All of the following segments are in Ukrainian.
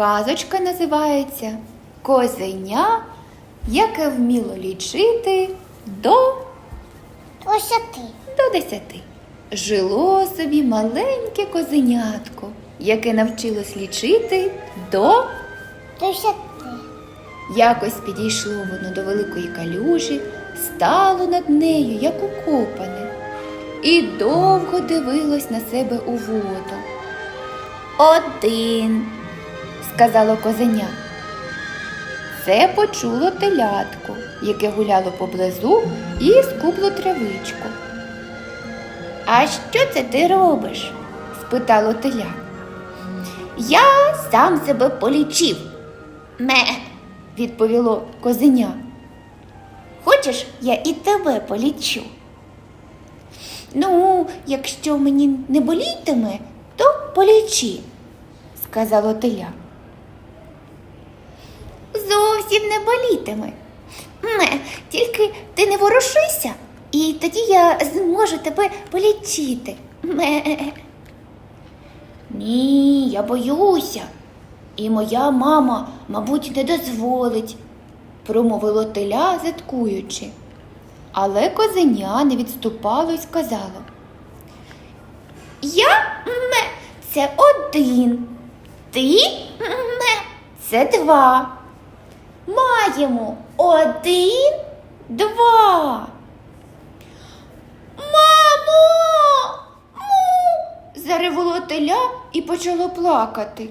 Казочка називається Козеня, яке вміло лічити до, Ось ти. до десяти. Жило собі маленьке козенятко, яке навчилось лічити до. Ось ти. Якось підійшло воно до великої калюжі, стало над нею, як укопане, і довго дивилось на себе у воду. Один, сказало козеня. Це почуло телятко, яке гуляло поблизу і скубло травичку. А що це ти робиш? спитало теля. Я сам себе полічив. Ме, відповіло козеня. Хочеш, я і тебе полічу? Ну, якщо мені не болітиме, то полічи, сказало теля. Зовсім не болітиме. Ме, тільки ти не ворушися, і тоді я зможу тебе полічити. Ме. Ні, я боюся. І моя мама, мабуть, не дозволить, промовило теля, заткуючи. Але козеня не відступало й сказало. Я ме, це один. Ти ме, це два. Маємо один, два. Мамо! Му! зареволо теля і почало плакати.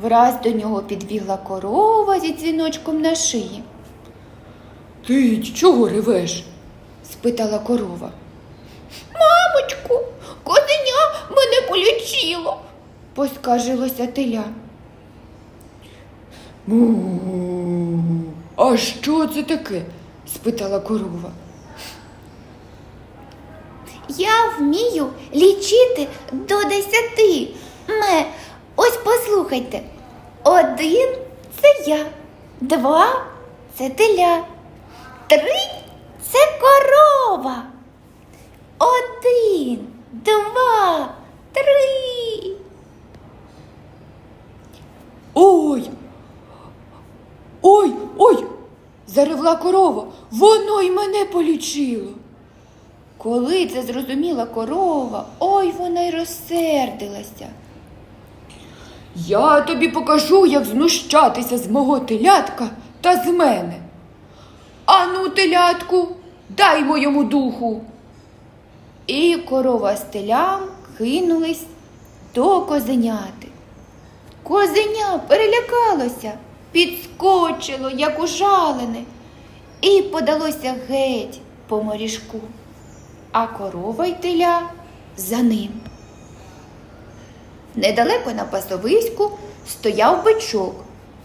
Враз до нього підбігла корова зі дзвіночком на шиї. Ти чого ревеш? спитала корова. Мамочку, козеня мене полічило, поскаржилося теля. Му. А що це таке? спитала корова. Я вмію лічити до десяти. Ме, ось послухайте. Один це я, два це теля, три це корова. Один, два, три. Ой. Ой, ой. Заревла корова. Воно й мене полічило. Коли це зрозуміла корова, ой вона й розсердилася. Я тобі покажу, як знущатися з мого телятка та з мене. Ану, телятку, дай моєму духу. І корова з телям кинулись до козеняти. Козеня перелякалося, підскочило, як ужалене, і подалося геть по моріжку, а корова й теля за ним. Недалеко на пасовиську стояв бичок.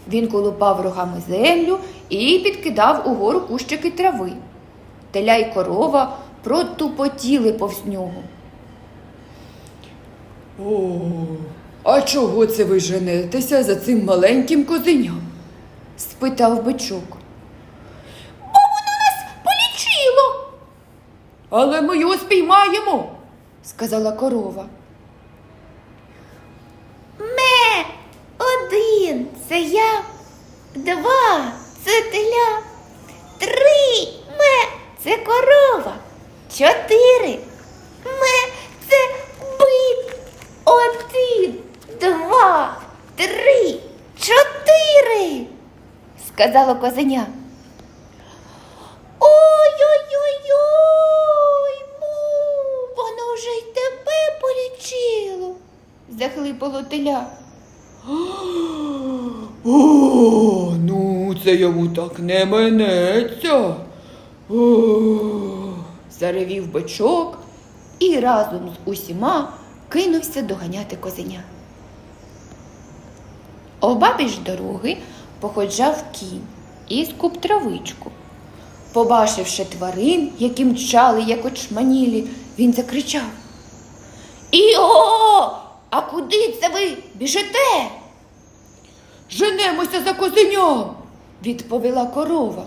Він колупав рогами землю і підкидав угору кущики трави. Теля й корова протупотіли повз нього. О, а чого це ви женетеся за цим маленьким козеням? Спитав бичок. Бо воно нас полічило, Але ми його спіймаємо. сказала корова. Ме, один це я, два це теля, три ме це корова, чотири ме це бик. Один, два, три, чотири, сказало козеня. Ой-ой-ой-ой, му, воно вже й тебе полічило, захлипало теля. О, ну це йому так не минеться. О, Заревів бичок і разом з усіма кинувся доганяти козеня. Обабіч дороги походжав кінь і скуп травичку. Побачивши тварин, які мчали, як очманілі, він закричав. Іо, а куди це ви біжите? женемося за козеням. відповіла корова.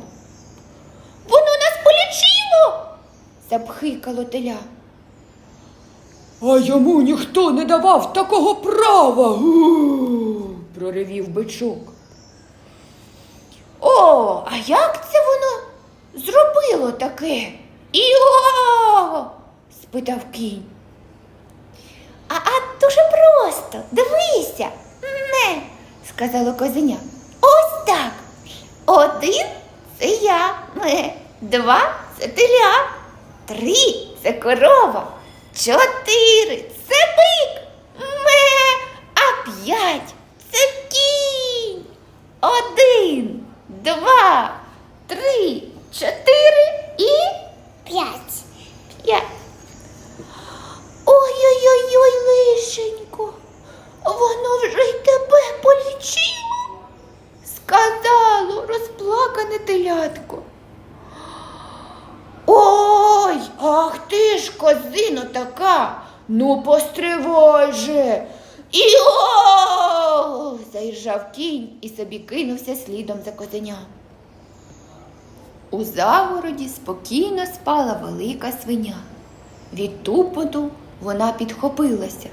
Воно нас полічило, запхикало теля. А йому ніхто не давав такого права. Проривів бичок. О, а як це воно зробило таке? Іо! спитав кінь. А, дуже просто, дивися. Не, сказало козеня. Ось так. Один це я, ме. Два це теля. Три це корова. Чотири це бик. Ме. А п'ять це кінь. Один, два, три, чотири і П'ять. п'ять. Ой-ой-ой, лишенько, воно вже й тебе полічило, сказало розплакане телятко. Ой, ах ти ж козино така, ну постривай же. Іо! Заіржав кінь і собі кинувся слідом за козеням. У загороді спокійно спала велика свиня. Від тупоту вона підхопилася.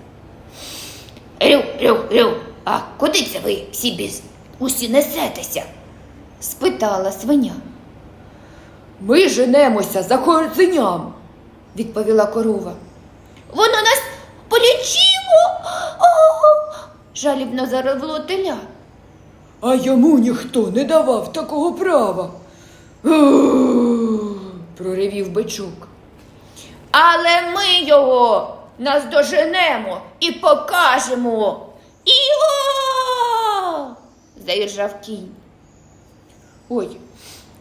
Рю, рю, рю, а куди це ви всі біз усі несетеся? спитала свиня. Ми женемося за козеням, відповіла корова. Воно нас полічило. О, жалібно заревло теля. а йому ніхто не давав такого права. «Ууу!» проривів бичок. Але ми його наздоженемо і покажемо. Іо! заіржав кінь. Ой,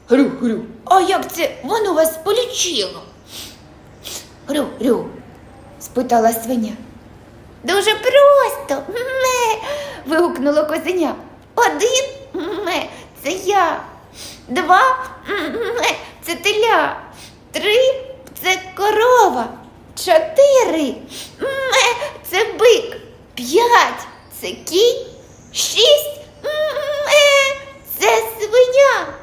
грю, грю. А як це воно вас полічило? Грю, грю, спитала свиня. Дуже просто. Ме. вигукнуло козеня. Один ме, це я. Два ме, це теля. Три це корова. Чотири ме, це бик. П'ять це кінь. Шість ме, це свиня.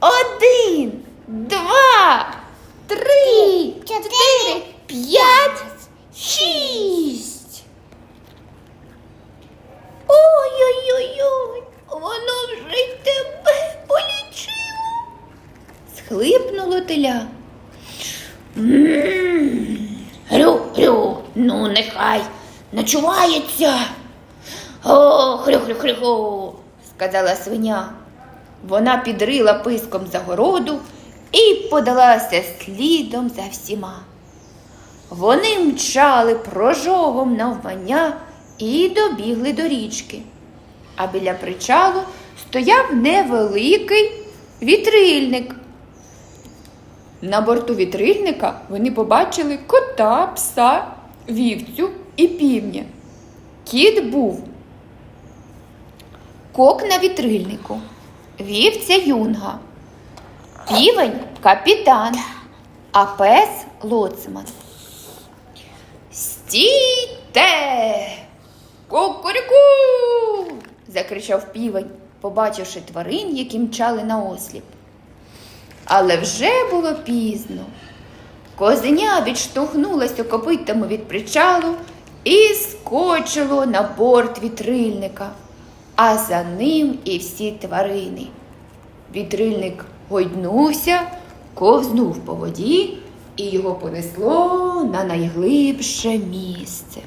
Один, два, три, чотири, п'ять, шість. Ой-ой-ой, воно вже й тебе полічило. Схлипнуло теля. Грю, грю, ну нехай ночувається. О, хрю, хрю, хрю, хрю, сказала свиня. Вона підрила писком загороду і подалася слідом за всіма. Вони мчали прожогом навмання і добігли до річки. А біля причалу стояв невеликий вітрильник. На борту вітрильника вони побачили кота, пса, вівцю і півня. Кіт був кок на вітрильнику, вівця юнга, півень капітан, а пес лоцман. Стійте! Кукуріку! закричав півень, побачивши тварин, які мчали на осліп. Але вже було пізно. Козеня відштовхнулося копитами від причалу і скочило на борт вітрильника, а за ним і всі тварини. Вітрильник гойднувся, ковзнув по воді, і його понесло на найглибше місце.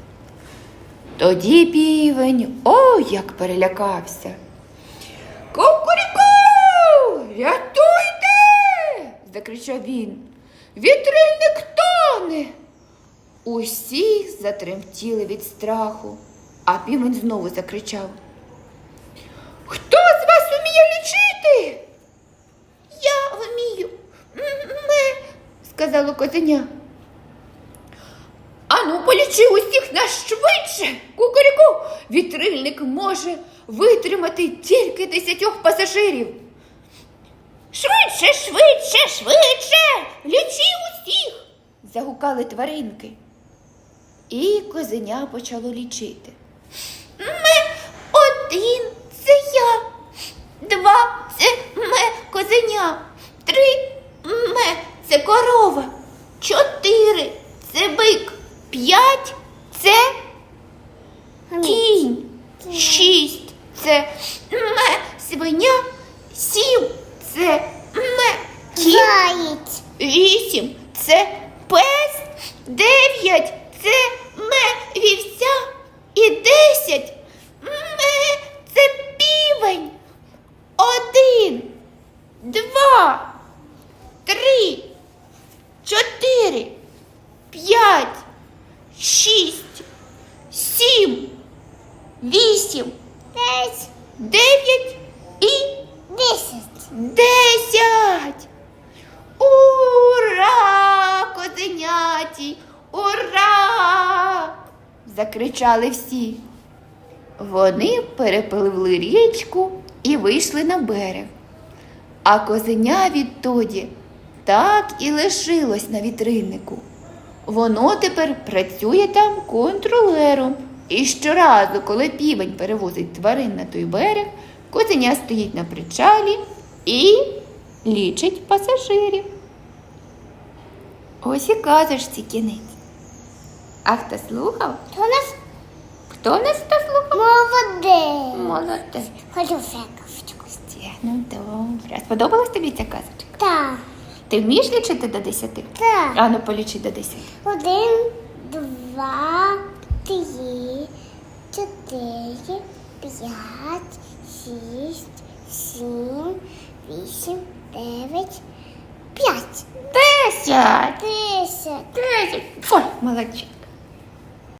Тоді півень ой як перелякався. Кукуріку! Рятуйте! закричав він. Вітрильник тоне. Усі затремтіли від страху, а півень знову закричав. Хто з вас уміє лічити? Я вмію. Ми, сказало козеня. Ану, полічи усіх нас швидше, кукуріку. Вітрильник може витримати тільки десятьох пасажирів. Швидше, швидше, швидше, лічи усіх. загукали тваринки. І козеня почало лічити. Ме один це я. Два це ме козеня. Три ме це корова. Чотири це бик. П'ять це кінь. Шість це ме свиня, сім це кіт, Заєць. вісім. Це пес, дев'ять. Це ме вівця. І десять ме це півень. Один, два, три, чотири, п'ять, шість, сім, вісім, П'ять. дев'ять і Десять. десять. Ура! Козеняті! Ура! Закричали всі. Вони перепливли річку і вийшли на берег. А козеня відтоді так і лишилось на вітриннику. Воно тепер працює там контролером. І щоразу, коли півень перевозить тварин на той берег, козеня стоїть на причалі і лічить пасажирів. Ось і казочці кінець. А хто слухав? То у нас Хто нас хто слухав? молодець. Молодець. Хочу фековочку. Ну, добре. Сподобалась тобі ця казочка? Так. Ти вмієш лічити до десяти? Так. Ану, полічи до десяти. Один, два, три, чотири, п'ять, шість, сім, вісім, дев'ять, п'ять, Десять! десять. Десять! Ой, молодчик.